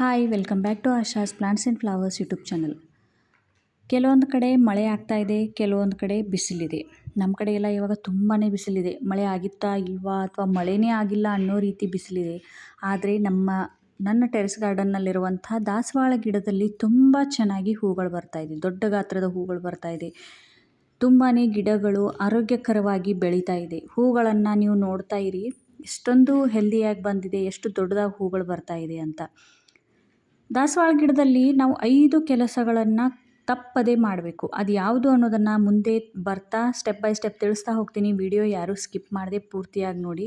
Hi, welcome back to Asha's plants and flowers YouTube channel. ಕೆಲವೊಂದು ಕಡೆ ಮಳೆ ಆಗ್ತಾ ಇದೆ, ಕೆಲವೊಂದು ಕಡೆ ಬಿಸಿಲಿದೆ. ನಮ್ಮ ಕಡೆ ಎಲ್ಲ ಇವಾಗ ತುಂಬಾ ಬಿಸಿಲಿದೆ. ಮಳೆ ಆಗಿತ್ತಾ ಇಲ್ವಾ ಅಥವಾ ಮಳೆನೇ ಆಗಿಲ್ಲ ಅನ್ನೋ ರೀತಿ ಬಿಸಿಲಿದೆ. ಆದರೆ ನಮ್ಮ, ನನ್ನ ಟೆರೆಸ್ ಗಾರ್ಡನ್ನಲ್ಲಿರುವಂಥ ದಾಸವಾಳ ಗಿಡದಲ್ಲಿ ತುಂಬ ಚೆನ್ನಾಗಿ ಹೂಗಳು ಬರ್ತಾ ಇದೆ. ದೊಡ್ಡ ಗಾತ್ರದ ಹೂಗಳು ಬರ್ತಾ ಇದೆ. ತುಂಬಾ ಗಿಡಗಳು ಆರೋಗ್ಯಕರವಾಗಿ ಬೆಳೀತಾ ಇದೆ. ಹೂಗಳನ್ನು ನೀವು ನೋಡ್ತಾ ಇರಿ. ಎಷ್ಟೊಂದು ಹೆಲ್ದಿಯಾಗಿ ಬಂದಿದೆ, ಎಷ್ಟು ದೊಡ್ಡದಾಗಿ ಹೂಗಳು ಬರ್ತಾ ಇದೆ ಅಂತ. ದಾಸವಾಳ ಗಿಡದಲ್ಲಿ ನಾವು ಐದು ಕೆಲಸಗಳನ್ನು ತಪ್ಪದೇ ಮಾಡಬೇಕು. ಅದು ಯಾವುದು ಅನ್ನೋದನ್ನು ಮುಂದೆ ಬರ್ತಾ ಸ್ಟೆಪ್ ಬೈ ಸ್ಟೆಪ್ ತಿಳಿಸ್ತಾ ಹೋಗ್ತೀನಿ. ವಿಡಿಯೋ ಯಾರೂ ಸ್ಕಿಪ್ ಮಾಡದೆ ಪೂರ್ತಿಯಾಗಿ ನೋಡಿ.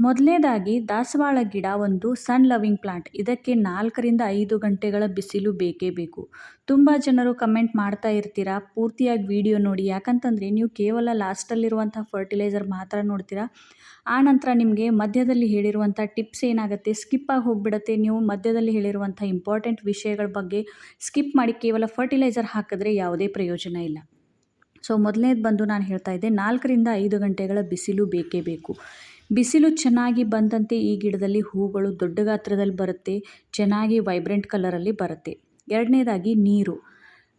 ಮೊದಲನೇದಾಗಿ ದಾಸವಾಳ ಗಿಡ ಒಂದು ಸನ್ ಲವಿಂಗ್ ಪ್ಲಾಂಟ್. ಇದಕ್ಕೆ ನಾಲ್ಕರಿಂದ ಐದು ಗಂಟೆಗಳ ಬಿಸಿಲು ಬೇಕೇ ಬೇಕು. ತುಂಬ ಜನರು ಕಮೆಂಟ್ ಮಾಡ್ತಾ ಇರ್ತೀರಾ? ಪೂರ್ತಿಯಾಗಿ ವಿಡಿಯೋ ನೋಡಿ. ಯಾಕಂತಂದರೆ ನೀವು ಕೇವಲ ಲಾಸ್ಟಲ್ಲಿರುವಂಥ ಫರ್ಟಿಲೈಸರ್ ಮಾತ್ರ ನೋಡ್ತೀರಾ? ಆ ನಂತರ ನಿಮಗೆ ಮಧ್ಯದಲ್ಲಿ ಹೇಳಿರುವಂಥ ಟಿಪ್ಸ್ ಏನಾಗುತ್ತೆ? ಸ್ಕಿಪ್ ಆಗಿ ಹೋಗಿಬಿಡುತ್ತೆ. ನೀವು ಮಧ್ಯದಲ್ಲಿ ಹೇಳಿರುವಂಥ ಇಂಪಾರ್ಟೆಂಟ್ ವಿಷಯಗಳ ಬಗ್ಗೆ ಸ್ಕಿಪ್ ಮಾಡಿ. ಕೇವಲ ಫರ್ಟಿಲೈಸರ್ ಹಾಕಿದ್ರೆ ಯಾವುದೇ ಪ್ರಯೋಜನ ಇಲ್ಲ. ಸೊ, ಮೊದಲನೇದು ಬಂದು ನಾನು ಹೇಳ್ತಾ ಇದ್ದೆ ನಾಲ್ಕರಿಂದ ಐದು ಗಂಟೆಗಳ ಬಿಸಿಲು ಬೇಕೇ ಬೇಕು. ಬಿಸಿಲು ಚೆನ್ನಾಗಿ ಬಂದಂತೆ ಈ ಗಿಡದಲ್ಲಿ ಹೂಗಳು ದೊಡ್ಡ ಗಾತ್ರದಲ್ಲಿ ಬರುತ್ತೆ, ಚೆನ್ನಾಗಿ ವೈಬ್ರೆಂಟ್ ಕಲರಲ್ಲಿ ಬರುತ್ತೆ. ಎರಡನೇದಾಗಿ ನೀರು.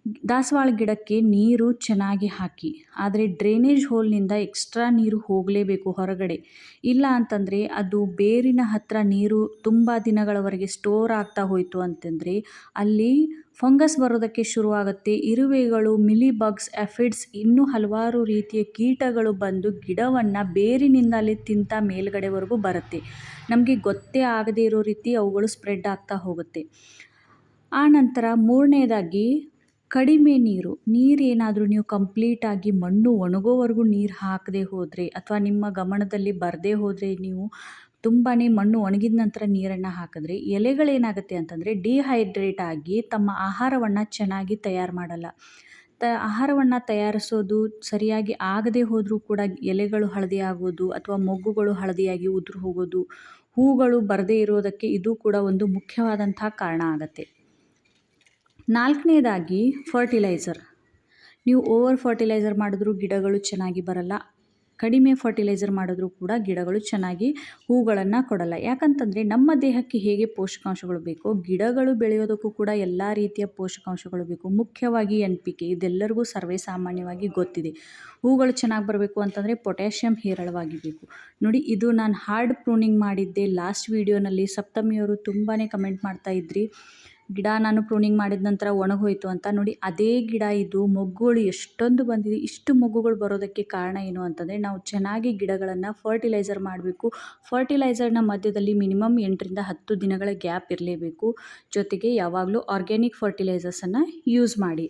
ದಾಸವಾಳ ಗಿಡಕ್ಕೆ ನೀರು ಚೆನ್ನಾಗಿ ಹಾಕಿ, ಆದರೆ ಡ್ರೈನೇಜ್ ಹೋಲ್ನಿಂದ ಎಕ್ಸ್ಟ್ರಾ ನೀರು ಹೋಗಲೇಬೇಕು ಹೊರಗಡೆ. ಇಲ್ಲ ಅಂತಂದರೆ ಅದು ಬೇರಿನ ಹತ್ತಿರ ನೀರು ತುಂಬ ದಿನಗಳವರೆಗೆ ಸ್ಟೋರ್ ಆಗ್ತಾ ಹೋಯಿತು ಅಂತಂದರೆ ಅಲ್ಲಿ ಫಂಗಸ್ ಬರೋದಕ್ಕೆ ಶುರುವಾಗುತ್ತೆ. ಇರುವೆಗಳು ಮಿಲಿ ಬಗ್ಸ್ ಎಫಿಡ್ಸ್ ಇನ್ನೂ ಹಲವಾರು ರೀತಿಯ ಕೀಟಗಳು ಬಂದು ಗಿಡವನ್ನು ಬೇರಿನಿಂದಲೇ ತಿಂತ ಮೇಲ್ಗಡೆವರೆಗೂ ಬರುತ್ತೆ. ನಮಗೆ ಗೊತ್ತೇ ಆಗದೇ ಇರೋ ರೀತಿ ಅವುಗಳು ಸ್ಪ್ರೆಡ್ ಆಗ್ತಾ ಹೋಗುತ್ತೆ. ಆ ನಂತರ ಮೂರನೇದಾಗಿ ಕಡಿಮೆ ನೀರು ನೀರೇನಾದರೂ ನೀವು ಕಂಪ್ಲೀಟಾಗಿ ಮಣ್ಣು ಒಣಗೋವರೆಗೂ ನೀರು ಹಾಕದೆ ಹೋದರೆ ಅಥವಾ ನಿಮ್ಮ ಗಮನದಲ್ಲಿ ಬರದೇ ಹೋದರೆ ನೀವು ತುಂಬಾ ಮಣ್ಣು ಒಣಗಿದ ನಂತರ ನೀರನ್ನು ಹಾಕಿದ್ರೆ ಎಲೆಗಳೇನಾಗುತ್ತೆ ಅಂತಂದರೆ ಡಿಹೈಡ್ರೇಟ್ ಆಗಿ ತಮ್ಮ ಆಹಾರವನ್ನು ಚೆನ್ನಾಗಿ ತಯಾರು ಮಾಡಲ್ಲ. ತ, ಆಹಾರವನ್ನು ತಯಾರಿಸೋದು ಸರಿಯಾಗಿ ಆಗದೆ ಹೋದರೂ ಕೂಡ ಎಲೆಗಳು ಹಳದಿ ಆಗೋದು ಅಥವಾ ಮೊಗ್ಗುಗಳು ಹಳದಿಯಾಗಿ ಉದುರು ಹೋಗೋದು, ಹೂಗಳು ಬರದೇ ಇರೋದಕ್ಕೆ ಇದು ಕೂಡ ಒಂದು ಮುಖ್ಯವಾದಂಥ ಕಾರಣ ಆಗುತ್ತೆ. ನಾಲ್ಕನೇದಾಗಿ ಫರ್ಟಿಲೈಸರ್. ನೀವು ಓವರ್ ಫರ್ಟಿಲೈಸರ್ ಮಾಡಿದ್ರೂ ಗಿಡಗಳು ಚೆನ್ನಾಗಿ ಬರಲ್ಲ. ಕಡಿಮೆ ಫರ್ಟಿಲೈಸರ್ ಮಾಡಿದ್ರೂ ಕೂಡ ಗಿಡಗಳು ಚೆನ್ನಾಗಿ ಹೂಗಳನ್ನು ಕೊಡಲ್ಲ. ಯಾಕಂತಂದರೆ ನಮ್ಮ ದೇಹಕ್ಕೆ ಹೇಗೆ ಪೋಷಕಾಂಶಗಳು ಬೇಕೋ, ಗಿಡಗಳು ಬೆಳೆಯೋದಕ್ಕೂ ಕೂಡ ಎಲ್ಲ ರೀತಿಯ ಪೋಷಕಾಂಶಗಳು ಬೇಕು. ಮುಖ್ಯವಾಗಿ ಎನ್ ಪಿ ಕೆ, ಇದೆಲ್ಲರಿಗೂ ಸರ್ವೇ ಸಾಮಾನ್ಯವಾಗಿ ಗೊತ್ತಿದೆ. ಹೂಗಳು ಚೆನ್ನಾಗಿ ಬರಬೇಕು ಅಂತಂದರೆ ಪೊಟ್ಯಾಷಿಯಂ ಹೇರಳವಾಗಿ ಬೇಕು. ನೋಡಿ, ಇದು ನಾನು ಹಾರ್ಡ್ ಪ್ರೂನಿಂಗ್ ಮಾಡಿದ್ದೆ ಲಾಸ್ಟ್ ವೀಡಿಯೋನಲ್ಲಿ. ಸಪ್ತಮಿಯವರು ತುಂಬಾ ಕಮೆಂಟ್ ಮಾಡ್ತಾ ಇದ್ರಿ. ಗಿಡ ನಾನು ಪ್ರೂನಿಂಗ್ ಮಾಡಿದ ನಂತರ ಒಣಗೋಯ್ತು ಅಂತ ನೋಡಿ ಅದೇ ಗಿಡ ಇದು ಮೊಗ್ಗುಗಳು ಎಷ್ಟೊಂದು ಬಂದಿದೆ, ಇಷ್ಟು ಮೊಗ್ಗುಗಳು ಬರೋದಕ್ಕೆ ಕಾರಣ ಏನು ಅಂತಂದರೆ ನಾವು ಚೆನ್ನಾಗಿ ಗಿಡಗಳನ್ನು ಫರ್ಟಿಲೈಸರ್ ಮಾಡಬೇಕು. ಫರ್ಟಿಲೈಸರ್ನ ಮಧ್ಯದಲ್ಲಿ ಮಿನಿಮಮ್ ಎಂಟರಿಂದ ಹತ್ತು ದಿನಗಳ ಗ್ಯಾಪ್ ಇರಲೇಬೇಕು. ಜೊತೆಗೆ ಯಾವಾಗಲೂ ಆರ್ಗ್ಯಾನಿಕ್ ಫರ್ಟಿಲೈಸರ್ಸನ್ನು ಯೂಸ್ ಮಾಡಿ.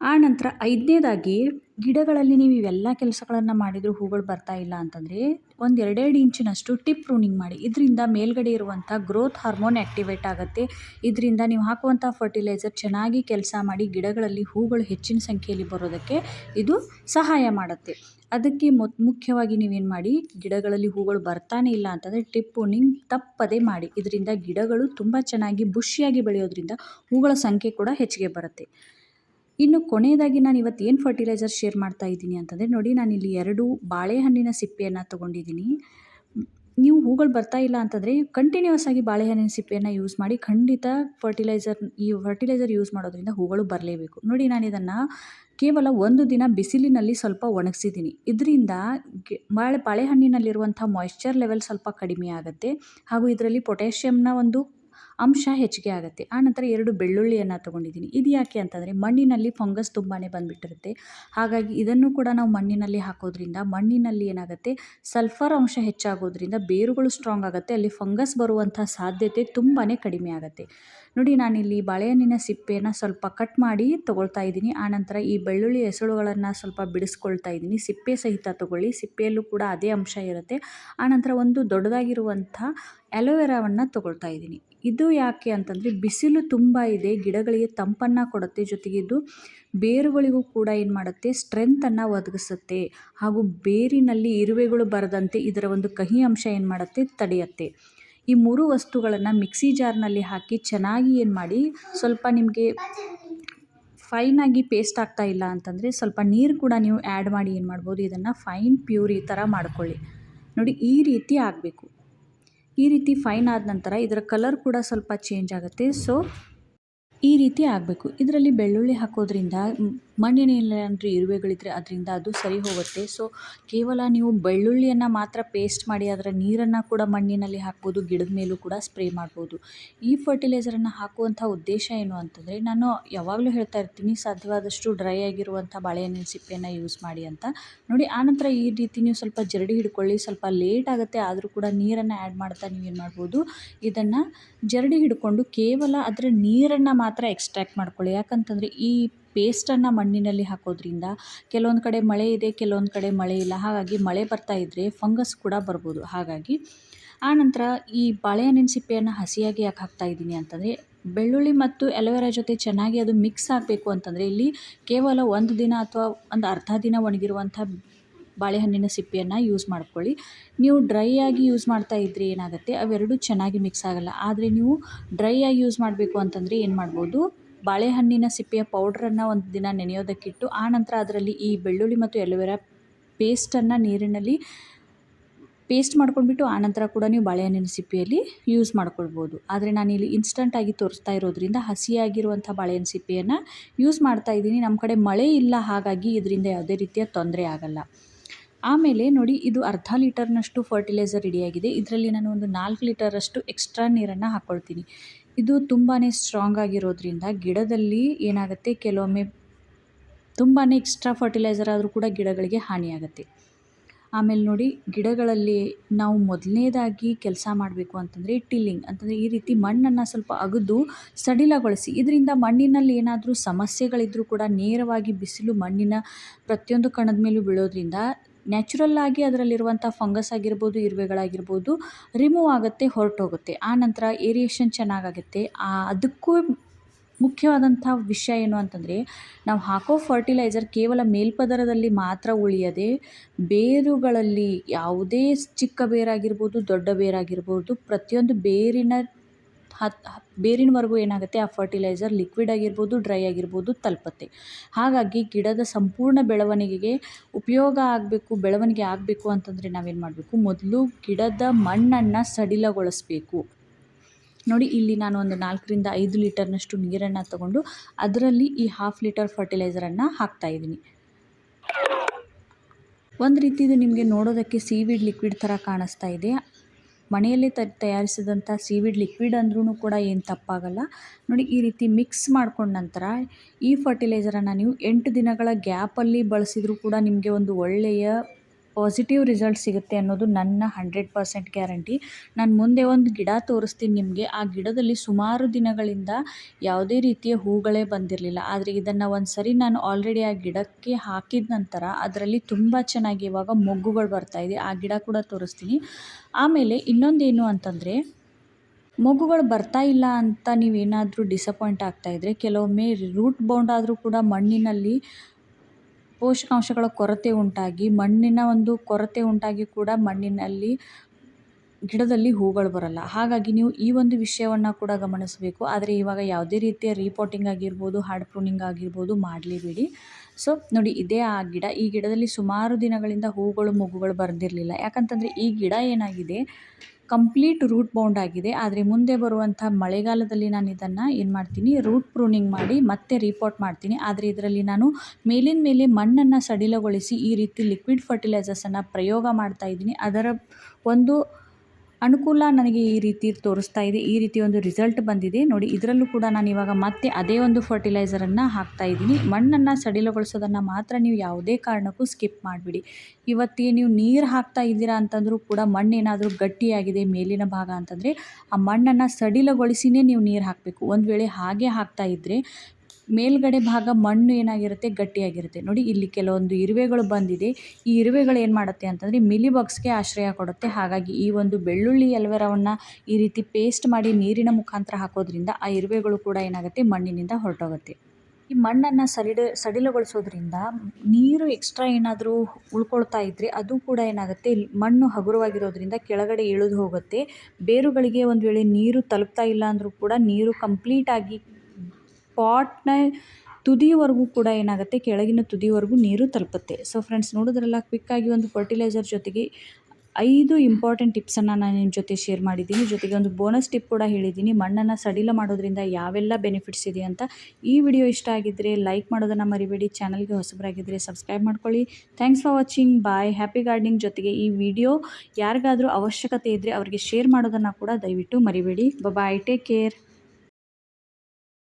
ಆ ನಂತರ ಐದನೇದಾಗಿ ಗಿಡಗಳಲ್ಲಿ ನೀವು ಇವೆಲ್ಲ ಕೆಲಸಗಳನ್ನು ಮಾಡಿದರೂ ಹೂಗಳು ಬರ್ತಾ ಇಲ್ಲ ಅಂತಂದರೆ ಒಂದು ಎರಡೆರಡು ಇಂಚಿನಷ್ಟು ಟಿಪ್ ಪ್ರೂನಿಂಗ್ ಮಾಡಿ. ಇದರಿಂದ ಮೇಲ್ಗಡೆ ಇರುವಂಥ ಗ್ರೋತ್ ಹಾರ್ಮೋನ್ ಆ್ಯಕ್ಟಿವೇಟ್ ಆಗುತ್ತೆ. ಇದರಿಂದ ನೀವು ಹಾಕುವಂಥ ಫರ್ಟಿಲೈಸರ್ ಚೆನ್ನಾಗಿ ಕೆಲಸ ಮಾಡಿ ಗಿಡಗಳಲ್ಲಿ ಹೂಗಳು ಹೆಚ್ಚಿನ ಸಂಖ್ಯೆಯಲ್ಲಿ ಬರೋದಕ್ಕೆ ಇದು ಸಹಾಯ ಮಾಡುತ್ತೆ. ಅದಕ್ಕೆ ಮುಖ್ಯವಾಗಿ ನೀವೇನು ಮಾಡಿ, ಗಿಡಗಳಲ್ಲಿ ಹೂಗಳು ಬರ್ತಾನೆ ಇಲ್ಲ ಅಂತಂದರೆ ಟಿಪ್ ಪ್ರೂನಿಂಗ್ ತಪ್ಪದೇ ಮಾಡಿ. ಇದರಿಂದ ಗಿಡಗಳು ತುಂಬ ಚೆನ್ನಾಗಿ ಬುಷಿಯಾಗಿ ಬೆಳೆಯೋದ್ರಿಂದ ಹೂಗಳ ಸಂಖ್ಯೆ ಕೂಡ ಹೆಚ್ಚಿಗೆ ಬರುತ್ತೆ. ಇನ್ನು ಕೊನೆಯದಾಗಿ ನಾನು ಇವತ್ತು ಏನು ಫರ್ಟಿಲೈಸರ್ ಶೇರ್ ಮಾಡ್ತಾ ಇದ್ದೀನಿ ಅಂತಂದರೆ ನೋಡಿ, ನಾನು ಇಲ್ಲಿ ಎರಡು ಬಾಳೆಹಣ್ಣಿನ ಸಿಪ್ಪೆಯನ್ನು ತೊಗೊಂಡಿದ್ದೀನಿ. ನೀವು ಹೂಗಳು ಬರ್ತಾ ಇಲ್ಲ ಅಂತಂದರೆ ಕಂಟಿನ್ಯೂಸ್ ಆಗಿ ಬಾಳೆಹಣ್ಣಿನ ಸಿಪ್ಪೆಯನ್ನು ಯೂಸ್ ಮಾಡಿ ಖಂಡಿತ ಫರ್ಟಿಲೈಸರ್ ಈ ಫರ್ಟಿಲೈಸರ್ ಯೂಸ್ ಮಾಡೋದ್ರಿಂದ ಹೂಗಳು ಬರಲೇಬೇಕು. ನೋಡಿ, ನಾನು ಇದನ್ನು ಕೇವಲ ಒಂದು ದಿನ ಬಿಸಿಲಿನಲ್ಲಿ ಸ್ವಲ್ಪ ಒಣಗಿಸಿದ್ದೀನಿ. ಇದರಿಂದ ಬಾಳೆ, ಬಾಳೆಹಣ್ಣಿನಲ್ಲಿರುವಂಥ ಮಾಯ್ಶ್ಚರ್ ಲೆವೆಲ್ ಸ್ವಲ್ಪ ಕಡಿಮೆ ಆಗುತ್ತೆ. ಹಾಗೂ ಇದರಲ್ಲಿ ಪೊಟ್ಯಾಷಿಯಮ್ನ ಒಂದು ಅಂಶ ಹೆಚ್ಚಿಗೆ ಆಗುತ್ತೆ. ಆನಂತರ ಎರಡು ಬೆಳ್ಳುಳ್ಳಿಯನ್ನು ತೊಗೊಂಡಿದ್ದೀನಿ. ಇದು ಯಾಕೆ ಅಂತಂದರೆ ಮಣ್ಣಿನಲ್ಲಿ ಫಂಗಸ್ ತುಂಬಾ ಬಂದುಬಿಟ್ಟಿರುತ್ತೆ. ಹಾಗಾಗಿ ಇದನ್ನು ಕೂಡ ನಾವು ಮಣ್ಣಿನಲ್ಲಿ ಹಾಕೋದ್ರಿಂದ ಮಣ್ಣಿನಲ್ಲಿ ಏನಾಗುತ್ತೆ, ಸಲ್ಫರ್ ಅಂಶ ಹೆಚ್ಚಾಗೋದ್ರಿಂದ ಬೇರುಗಳು ಸ್ಟ್ರಾಂಗ್ ಆಗುತ್ತೆ, ಅಲ್ಲಿ ಫಂಗಸ್ ಬರುವಂಥ ಸಾಧ್ಯತೆ ತುಂಬಾ ಕಡಿಮೆ ಆಗುತ್ತೆ. ನೋಡಿ, ನಾನಿಲ್ಲಿ ಬಾಳೆಹಣ್ಣಿನ ಸಿಪ್ಪೆಯನ್ನು ಸ್ವಲ್ಪ ಕಟ್ ಮಾಡಿ ತೊಗೊಳ್ತಾ ಇದ್ದೀನಿ. ಆನಂತರ ಈ ಬೆಳ್ಳುಳ್ಳಿ ಹೆಸಳುಗಳನ್ನು ಸ್ವಲ್ಪ ಬಿಡಿಸ್ಕೊಳ್ತಾ ಇದ್ದೀನಿ. ಸಿಪ್ಪೆ ಸಹಿತ ತೊಗೊಳ್ಳಿ. ಸಿಪ್ಪೆಯಲ್ಲೂ ಕೂಡ ಅದೇ ಅಂಶ ಇರುತ್ತೆ. ಆನಂತರ ಒಂದು ದೊಡ್ಡದಾಗಿರುವಂಥ ಅಲೋವೆರಾವನ್ನು ತೊಗೊಳ್ತಾ ಇದ್ದೀನಿ. ಇದು ಯಾಕೆ ಅಂತಂದರೆ ಬಿಸಿಲು ತುಂಬ ಇದೆ, ಗಿಡಗಳಿಗೆ ತಂಪನ್ನು ಕೊಡುತ್ತೆ, ಜೊತೆಗೆ ಇದು ಬೇರುಗಳಿಗೂ ಕೂಡ ಏನು ಮಾಡುತ್ತೆ ಸ್ಟ್ರೆಂತನ್ನು ಒದಗಿಸುತ್ತೆ ಹಾಗೂ ಬೇರಿನಲ್ಲಿ ಇರುವೆಗಳು ಬರದಂತೆ ಇದರ ಒಂದು ಕಹಿ ಅಂಶ ಏನು ಮಾಡುತ್ತೆ, ತಡೆಯುತ್ತೆ. ಈ ಮೂರು ವಸ್ತುಗಳನ್ನು ಮಿಕ್ಸಿ ಜಾರ್ನಲ್ಲಿ ಹಾಕಿ ಚೆನ್ನಾಗಿ ಏನು ಮಾಡಿ, ಸ್ವಲ್ಪ ನಿಮಗೆ ಫೈನಾಗಿ ಪೇಸ್ಟ್ ಆಗ್ತಾ ಇಲ್ಲ ಅಂತಂದರೆ ಸ್ವಲ್ಪ ನೀರು ಕೂಡ ನೀವು ಆ್ಯಡ್ ಮಾಡಿ ಏನು ಮಾಡ್ಬೋದು, ಇದನ್ನು ಫೈನ್ ಪ್ಯೂರಿ ಥರ ಮಾಡ್ಕೊಳ್ಳಿ. ನೋಡಿ ಈ ರೀತಿ ಆಗಬೇಕು. ಈ ರೀತಿ ಫೈನ್ ಆದ ನಂತರ ಇದರ ಕಲರ್ ಕೂಡ ಸ್ವಲ್ಪ ಚೇಂಜ್ ಆಗುತ್ತೆ. ಸೊ ಈ ರೀತಿ ಆಗಬೇಕು. ಇದರಲ್ಲಿ ಬೆಳ್ಳುಳ್ಳಿ ಹಾಕೋದ್ರಿಂದ ಮಣ್ಣಿನಲ್ಲಿ ಏನಾದರೂ ಇರುವೆಗಳಿದ್ರೆ ಅದರಿಂದ ಅದು ಸರಿ ಹೋಗುತ್ತೆ. ಸೊ ಕೇವಲ ನೀವು ಬೆಳ್ಳುಳ್ಳಿಯನ್ನು ಮಾತ್ರ ಪೇಸ್ಟ್ ಮಾಡಿ ಅದರ ನೀರನ್ನು ಕೂಡ ಮಣ್ಣಿನಲ್ಲಿ ಹಾಕ್ಬೋದು, ಗಿಡದ ಮೇಲೂ ಕೂಡ ಸ್ಪ್ರೇ ಮಾಡ್ಬೋದು. ಈ ಫರ್ಟಿಲೈಸರನ್ನು ಹಾಕುವಂಥ ಉದ್ದೇಶ ಏನು ಅಂತಂದರೆ, ನಾನು ಯಾವಾಗಲೂ ಹೇಳ್ತಾ ಇರ್ತೀನಿ ಸಾಧ್ಯವಾದಷ್ಟು ಡ್ರೈ ಆಗಿರುವಂಥ ಬಾಳೆಹಣ್ಣಿನ ಸಿಪ್ಪೆಯನ್ನು ಯೂಸ್ ಮಾಡಿ ಅಂತ. ನೋಡಿ ಆನಂತರ ಈ ರೀತಿ ನೀವು ಸ್ವಲ್ಪ ಜರಡಿ ಹಿಡ್ಕೊಳ್ಳಿ, ಸ್ವಲ್ಪ ಲೇಟ್ ಆಗುತ್ತೆ, ಆದರೂ ಕೂಡ ನೀರನ್ನು ಆ್ಯಡ್ ಮಾಡ್ತಾ ನೀವೇನು ಮಾಡ್ಬೋದು, ಇದನ್ನು ಜರಡಿ ಹಿಡ್ಕೊಂಡು ಕೇವಲ ಅದರ ನೀರನ್ನು ಮಾತ್ರ ಎಕ್ಸ್ಟ್ರಾಕ್ಟ್ ಮಾಡ್ಕೊಳ್ಳಿ. ಯಾಕಂತಂದರೆ ಈ ಪೇಸ್ಟನ್ನು ಮಣ್ಣಿನಲ್ಲಿ ಹಾಕೋದ್ರಿಂದ ಕೆಲವೊಂದು ಕಡೆ ಮಳೆ ಇದೆ, ಕೆಲವೊಂದು ಕಡೆ ಮಳೆ ಇಲ್ಲ. ಹಾಗಾಗಿ ಮಳೆ ಬರ್ತಾ ಇದ್ದರೆ ಫಂಗಸ್ ಕೂಡ ಬರ್ಬೋದು. ಹಾಗಾಗಿ ಆನಂತರ ಈ ಬಾಳೆಹಣ್ಣಿನ ಸಿಪ್ಪೆಯನ್ನು ಹಸಿಯಾಗಿ ಯಾಕೆ ಹಾಕ್ತಾ ಇದ್ದೀನಿ ಅಂತಂದರೆ, ಬೆಳ್ಳುಳ್ಳಿ ಮತ್ತು ಎಲೋವೆರಾ ಜೊತೆ ಚೆನ್ನಾಗಿ ಅದು ಮಿಕ್ಸ್ ಆಗಬೇಕು ಅಂತಂದರೆ ಇಲ್ಲಿ ಕೇವಲ ಒಂದು ದಿನ ಅಥವಾ ಒಂದು ಅರ್ಧ ದಿನ ಒಣಗಿರುವಂಥ ಬಾಳೆಹಣ್ಣಿನ ಸಿಪ್ಪೆಯನ್ನು ಯೂಸ್ ಮಾಡ್ಕೊಳ್ಳಿ. ನೀವು ಡ್ರೈ ಆಗಿ ಯೂಸ್ ಮಾಡ್ತಾ ಇದ್ದರೆ ಏನಾಗುತ್ತೆ, ಅವೆರಡೂ ಚೆನ್ನಾಗಿ ಮಿಕ್ಸ್ ಆಗಲ್ಲ. ಆದರೆ ನೀವು ಡ್ರೈ ಆಗಿ ಯೂಸ್ ಮಾಡಬೇಕು ಅಂತಂದರೆ ಏನು ಮಾಡ್ಬೋದು ಬಾಳೆಹಣ್ಣಿನ ಸಿಪ್ಪೆಯ ಪೌಡ್ರನ್ನು ಒಂದು ದಿನ ನೆನೆಯೋದಕ್ಕಿಟ್ಟು, ಆ ನಂತರ ಅದರಲ್ಲಿ ಈ ಬೆಳ್ಳುಳ್ಳಿ ಮತ್ತು ಎಲೋವೆರಾ ಪೇಸ್ಟನ್ನು ನೀರಿನಲ್ಲಿ ಪೇಸ್ಟ್ ಮಾಡ್ಕೊಂಡ್ಬಿಟ್ಟು ಆನಂತರ ಕೂಡ ನೀವು ಬಾಳೆಹಣ್ಣಿನ ಸಿಪ್ಪೆಯಲ್ಲಿ ಯೂಸ್ ಮಾಡ್ಕೊಳ್ಬೋದು. ಆದರೆ ನಾನಿಲ್ಲಿ ಇನ್ಸ್ಟಂಟಾಗಿ ತೋರಿಸ್ತಾ ಇರೋದ್ರಿಂದ ಹಸಿಯಾಗಿರುವಂಥ ಬಾಳೆಹಣ್ಣು ಸಿಪ್ಪೆಯನ್ನು ಯೂಸ್ ಮಾಡ್ತಾ ಇದ್ದೀನಿ. ನಮ್ಮ ಕಡೆ ಮಳೆ ಇಲ್ಲ, ಹಾಗಾಗಿ ಇದರಿಂದ ಯಾವುದೇ ರೀತಿಯ ತೊಂದರೆ ಆಗಲ್ಲ. ಆಮೇಲೆ ನೋಡಿ, ಇದು ಅರ್ಧ ಲೀಟರ್ನಷ್ಟು ಫರ್ಟಿಲೈಸರ್ ರೆಡಿಯಾಗಿದೆ ಇದರಲ್ಲಿ ನಾನು ಒಂದು ನಾಲ್ಕು ಲೀಟರಷ್ಟು ಎಕ್ಸ್ಟ್ರಾ ನೀರನ್ನು ಹಾಕ್ಕೊಳ್ತೀನಿ ಇದು ತುಂಬಾ ಸ್ಟ್ರಾಂಗ್ ಆಗಿರೋದ್ರಿಂದ ಗಿಡದಲ್ಲಿ ಏನಾಗುತ್ತೆ? ಕೆಲವೊಮ್ಮೆ ತುಂಬಾ ಎಕ್ಸ್ಟ್ರಾ ಫರ್ಟಿಲೈಸರ್ ಆದರೂ ಕೂಡ ಗಿಡಗಳಿಗೆ ಹಾನಿಯಾಗುತ್ತೆ ಆಮೇಲೆ ನೋಡಿ, ಗಿಡಗಳಲ್ಲಿ ನಾವು ಮೊದಲನೇದಾಗಿ ಕೆಲಸ ಮಾಡಬೇಕು ಅಂತಂದರೆ ಟಿಲ್ಲಿಂಗ್ ಅಂತಂದರೆ ಈ ರೀತಿ ಮಣ್ಣನ್ನು ಸ್ವಲ್ಪ ಅಗೆದು ಸಡಿಲಗೊಳಿಸಿ, ಇದರಿಂದ ಮಣ್ಣಿನಲ್ಲಿ ಏನಾದರೂ ಸಮಸ್ಯೆಗಳಿದ್ದರೂ ಕೂಡ ನೇರವಾಗಿ ಬಿಸಿಲು ಮಣ್ಣಿನ ಪ್ರತಿಯೊಂದು ಕಣದ ಮೇಲೂ ಬೀಳೋದ್ರಿಂದ ನ್ಯಾಚುರಲ್ ಆಗಿ ಅದರಲ್ಲಿರುವಂಥ ಫಂಗಸ್ ಆಗಿರ್ಬೋದು, ಇರುವೆಗಳಾಗಿರ್ಬೋದು, ರಿಮೂವ್ ಆಗುತ್ತೆ, ಹೊರಟೋಗುತ್ತೆ. ಆ ನಂತರ ಏರಿಯೇಷನ್ ಚೆನ್ನಾಗಾಗುತ್ತೆ. ಅದಕ್ಕೂ ಮುಖ್ಯವಾದಂಥ ವಿಷಯ ಏನು ಅಂತಂದರೆ, ನಾವು ಹಾಕೋ ಫರ್ಟಿಲೈಸರ್ ಕೇವಲ ಮೇಲ್ಪದರದಲ್ಲಿ ಮಾತ್ರ ಉಳಿಯದೆ, ಬೇರುಗಳಲ್ಲಿ ಯಾವುದೇ ಚಿಕ್ಕ ಬೇರಾಗಿರ್ಬೋದು, ದೊಡ್ಡ ಬೇರಾಗಿರ್ಬೋದು, ಪ್ರತಿಯೊಂದು ಬೇರಿನ ಹತ್ ಬೇರಿನವರೆಗೂ ಏನಾಗುತ್ತೆ? ಆ ಫರ್ಟಿಲೈಸರ್ ಲಿಕ್ವಿಡ್ ಆಗಿರ್ಬೋದು ಡ್ರೈ ಆಗಿರ್ಬೋದು, ತಲುಪತ್ತೆ. ಹಾಗಾಗಿ ಗಿಡದ ಸಂಪೂರ್ಣ ಬೆಳವಣಿಗೆಗೆ ಉಪಯೋಗ ಆಗಬೇಕು, ಬೆಳವಣಿಗೆ ಆಗಬೇಕು ಅಂತಂದರೆ ನಾವೇನು ಮಾಡಬೇಕು? ಮೊದಲು ಗಿಡದ ಮಣ್ಣನ್ನು ಸಡಿಲಗೊಳಿಸ್ಬೇಕು. ನೋಡಿ, ಇಲ್ಲಿ ನಾನು ಒಂದು ನಾಲ್ಕರಿಂದ ಐದು ಲೀಟರ್ನಷ್ಟು ನೀರನ್ನು ತಗೊಂಡು ಅದರಲ್ಲಿ ಈ ಹಾಫ್ ಲೀಟರ್ ಫರ್ಟಿಲೈಸರನ್ನು ಹಾಕ್ತಾ ಇದ್ದೀನಿ. ಒಂದು ರೀತಿ ಇದು ನಿಮಗೆ ನೋಡೋದಕ್ಕೆ ಸೀವಿಡ್ ಲಿಕ್ವಿಡ್ ಥರ ಕಾಣಿಸ್ತಾ ಇದೆ. ಮನೆಯಲ್ಲೇ ತಯಾರಿಸಿದಂಥ ಸೀವಿಡ್ ಲಿಕ್ವಿಡ್ ಅಂದ್ರೂ ಕೂಡ ಏನು ತಪ್ಪಾಗಲ್ಲ. ನೋಡಿ, ಈ ರೀತಿ ಮಿಕ್ಸ್ ಮಾಡ್ಕೊಂಡ ನಂತರ ಈ ಫರ್ಟಿಲೈಸರನ್ನು ನೀವು ಎಂಟು ದಿನಗಳ ಗ್ಯಾಪಲ್ಲಿ ಬಳಸಿದರೂ ಕೂಡ ನಿಮಗೆ ಒಂದು ಒಳ್ಳೆಯ ಪಾಸಿಟಿವ್ ರಿಸಲ್ಟ್ ಸಿಗುತ್ತೆ ಅನ್ನೋದು ನನ್ನ ಹಂಡ್ರೆಡ್ ಪರ್ಸೆಂಟ್ ಗ್ಯಾರಂಟಿ ನಾನು ಮುಂದೆ ಒಂದು ಗಿಡ ತೋರಿಸ್ತೀನಿ ನಿಮಗೆ. ಆ ಗಿಡದಲ್ಲಿ ಸುಮಾರು ದಿನಗಳಿಂದ ಯಾವುದೇ ರೀತಿಯ ಹೂಗಳೇ ಬಂದಿರಲಿಲ್ಲ. ಆದರೆ ಇದನ್ನು ಒಂದು ಸರಿ ನಾನು ಆಲ್ರೆಡಿ ಆ ಗಿಡಕ್ಕೆ ಹಾಕಿದ ನಂತರ ಅದರಲ್ಲಿ ತುಂಬ ಚೆನ್ನಾಗಿ ಇವಾಗ ಮೊಗ್ಗುಗಳು ಬರ್ತಾಯಿದೆ ಆ ಗಿಡ ಕೂಡ ತೋರಿಸ್ತೀನಿ. ಆಮೇಲೆ ಇನ್ನೊಂದೇನು ಅಂತಂದರೆ, ಮೊಗ್ಗುಗಳು ಬರ್ತಾ ಇಲ್ಲ ಅಂತ ನೀವೇನಾದರೂ ಡಿಸಪಾಯಿಂಟ್ ಆಗ್ತಾಯಿದ್ರೆ ಕೆಲವೊಮ್ಮೆ ರೂಟ್ ಬೌಂಡ್ ಆದರೂ ಕೂಡ ಮಣ್ಣಿನಲ್ಲಿ ಪೋಷಕಾಂಶಗಳ ಕೊರತೆ ಉಂಟಾಗಿ ಮಣ್ಣಿನ ಒಂದು ಕೊರತೆ ಉಂಟಾಗಿ ಕೂಡ ಮಣ್ಣಿನಲ್ಲಿ ಗಿಡದಲ್ಲಿ ಹೂಗಳು ಬರಲ್ಲ. ಹಾಗಾಗಿ ನೀವು ಈ ಒಂದು ವಿಷಯವನ್ನು ಕೂಡ ಗಮನಿಸಬೇಕು. ಆದರೆ ಇವಾಗ ಯಾವುದೇ ರೀತಿಯ ರೀಪೋರ್ಟಿಂಗ್ ಆಗಿರ್ಬೋದು ಹಾರ್ಡ್ ಪ್ರೂನಿಂಗ್ ಆಗಿರ್ಬೋದು ಮಾಡಲೇಬೇಡಿ. ಸೊ ನೋಡಿ ಇದೇ ಆ ಗಿಡ. ಈ ಗಿಡದಲ್ಲಿ ಸುಮಾರು ದಿನಗಳಿಂದ ಹೂಗಳು ಮೊಗ್ಗುಗಳು ಬರೆದಿರಲಿಲ್ಲ. ಯಾಕಂತಂದರೆ ಈ ಗಿಡ ಏನಾಗಿದೆ? ಕಂಪ್ಲೀಟ್ ರೂಟ್ ಬೌಂಡ್ ಆಗಿದೆ. ಆದರೆ ಮುಂದೆ ಬರುವಂಥ ಮಳೆಗಾಲದಲ್ಲಿ ನಾನು ಇದನ್ನು ಏನು ಮಾಡ್ತೀನಿ, ರೂಟ್ ಪ್ರೂನಿಂಗ್ ಮಾಡಿ ಮತ್ತೆ ರೀಪೋರ್ಟ್ ಮಾಡ್ತೀನಿ. ಆದರೆ ಇದರಲ್ಲಿ ನಾನು ಮೇಲಿನ ಮೇಲೆ ಮಣ್ಣನ್ನು ಸಡಿಲಗೊಳಿಸಿ ಈ ರೀತಿ ಲಿಕ್ವಿಡ್ ಫರ್ಟಿಲೈಸರ್ಸನ್ನು ಪ್ರಯೋಗ ಮಾಡ್ತಾ ಇದ್ದೀನಿ. ಅದರ ಒಂದು ಅನುಕೂಲ ನನಗೆ ಈ ರೀತಿ ತೋರಿಸ್ತಾ ಇದೆ, ಈ ರೀತಿ ಒಂದು ರಿಸಲ್ಟ್ ಬಂದಿದೆ. ನೋಡಿ, ಇದರಲ್ಲೂ ಕೂಡ ನಾನು ಇವಾಗ ಮತ್ತೆ ಅದೇ ಒಂದು ಫರ್ಟಿಲೈಸರನ್ನು ಹಾಕ್ತಾ ಇದ್ದೀನಿ. ಮಣ್ಣನ್ನು ಸಡಿಲಗೊಳಿಸೋದನ್ನು ಮಾತ್ರ ನೀವು ಯಾವುದೇ ಕಾರಣಕ್ಕೂ ಸ್ಕಿಪ್ ಮಾಡಿಬಿಡಿ. ಇವತ್ತಿಗೆ ನೀವು ನೀರು ಹಾಕ್ತಾ ಇದ್ದೀರಾ ಅಂತಂದರೂ ಕೂಡ ಮಣ್ಣೇನಾದರೂ ಗಟ್ಟಿಯಾಗಿದೆ, ಮೇಲಿನ ಭಾಗ ಅಂತಂದರೆ ಆ ಮಣ್ಣನ್ನು ಸಡಿಲಗೊಳಿಸಿನೇ ನೀವು ನೀರು ಹಾಕಬೇಕು. ಒಂದು ವೇಳೆ ಹಾಗೆ ಹಾಕ್ತಾ ಇದ್ದರೆ ಮೇಲ್ಗಡೆ ಭಾಗ ಮಣ್ಣು ಏನಾಗಿರುತ್ತೆ, ಗಟ್ಟಿಯಾಗಿರುತ್ತೆ. ನೋಡಿ, ಇಲ್ಲಿ ಕೆಲವೊಂದು ಇರುವೆಗಳು ಬಂದಿದೆ. ಈ ಇರುವೆಗಳು ಏನು ಮಾಡುತ್ತೆ ಅಂತಂದರೆ ಮಿಲಿಬಗ್ಸ್ಗೆ ಆಶ್ರಯ ಕೊಡುತ್ತೆ. ಹಾಗಾಗಿ ಈ ಒಂದು ಬೆಳ್ಳುಳ್ಳಿ ಎಲ್ವೆರವನ್ನು ಈ ರೀತಿ ಪೇಸ್ಟ್ ಮಾಡಿ ನೀರಿನ ಮುಖಾಂತರ ಹಾಕೋದ್ರಿಂದ ಆ ಇರುವೆಗಳು ಕೂಡ ಏನಾಗುತ್ತೆ, ಮಣ್ಣಿನಿಂದ ಹೊರಟೋಗುತ್ತೆ. ಈ ಮಣ್ಣನ್ನು ಸಡಿಲ ಸಡಿಲಗೊಳಿಸೋದ್ರಿಂದ ನೀರು ಎಕ್ಸ್ಟ್ರಾ ಏನಾದರೂ ಉಳ್ಕೊಳ್ತಾ ಇದ್ದರೆ ಅದು ಕೂಡ ಏನಾಗುತ್ತೆ, ಮಣ್ಣು ಹಗುರವಾಗಿರೋದ್ರಿಂದ ಕೆಳಗಡೆ ಇಳಿದು ಹೋಗುತ್ತೆ. ಬೇರುಗಳಿಗೆ ಒಂದು ವೇಳೆ ನೀರು ತಲುಪ್ತಾ ಇಲ್ಲ ಅಂದರೂ ಕೂಡ ನೀರು ಕಂಪ್ಲೀಟಾಗಿ ಪಾಟ್ನ ತುದಿವರೆಗೂ ಕೂಡ ಏನಾಗುತ್ತೆ? ಕೆಳಗಿನ ತುದಿವರೆಗೂ ನೀರು ತಲುಪುತ್ತೆ. ಸೊ ಫ್ರೆಂಡ್ಸ್ ನೋಡಿದ್ರಲ್ಲ ಕ್ವಿಕ್ಕಾಗಿ ಒಂದು ಫರ್ಟಿಲೈಸರ್ ಜೊತೆಗೆ ಐದು ಇಂಪಾರ್ಟೆಂಟ್ ಟಿಪ್ಸನ್ನು ನಾನು ನಿಮ್ಮ ಜೊತೆ ಶೇರ್ ಮಾಡಿದ್ದೀನಿ. ಜೊತೆಗೆ ಒಂದು ಬೋನಸ್ ಟಿಪ್ ಕೂಡ ಹೇಳಿದ್ದೀನಿ. ಮಣ್ಣನ್ನು ಸಡಿಲ ಮಾಡೋದ್ರಿಂದ ಯಾವೆಲ್ಲ ಬೆನಿಫಿಟ್ಸ್ ಇದೆ ಅಂತ. ಈ ವಿಡಿಯೋ ಇಷ್ಟ ಆಗಿದ್ದರೆ ಲೈಕ್ ಮಾಡೋದನ್ನು ಮರಿಬೇಡಿ. ಚಾನಲ್ಗೆ ಹೊಸಬರಾಗಿದ್ದರೆ ಸಬ್ಸ್ಕ್ರೈಬ್ ಮಾಡ್ಕೊಳ್ಳಿ. Thanks for watching bye happy gardening ಜೊತೆಗೆ ಈ ವಿಡಿಯೋ ಯಾರಿಗಾದರೂ ಅವಶ್ಯಕತೆ ಇದ್ದರೆ ಅವರಿಗೆ ಶೇರ್ ಮಾಡೋದನ್ನು ಕೂಡ ದಯವಿಟ್ಟು ಮರಿಬೇಡಿ. Bye take care